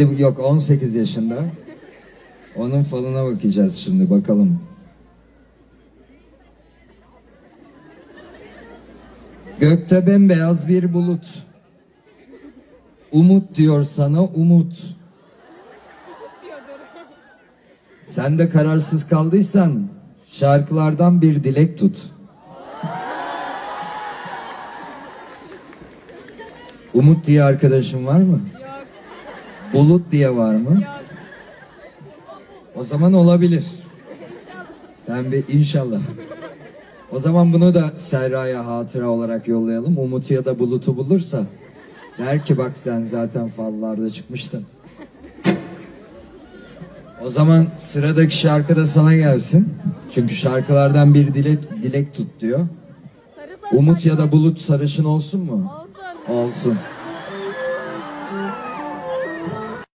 Yok 18 yaşında. Onun falına bakacağız şimdi bakalım. Gökte bembeyaz bir bulut. Umut diyor sana umut. Sen de kararsız kaldıysan şarkılardan bir dilek tut. Umut diye arkadaşın var mı? Bulut diye var mı? O zaman olabilir. Sen bir inşallah. O zaman bunu da Serra'ya hatıra olarak yollayalım. Umut ya da Bulut'u bulursa der ki bak sen zaten fallarda çıkmıştın. O zaman sıradaki şarkı da sana gelsin. Çünkü şarkılardan bir dilek, dilek tut diyor. Umut ya da Bulut sarışın olsun mu? olsun. Olsun.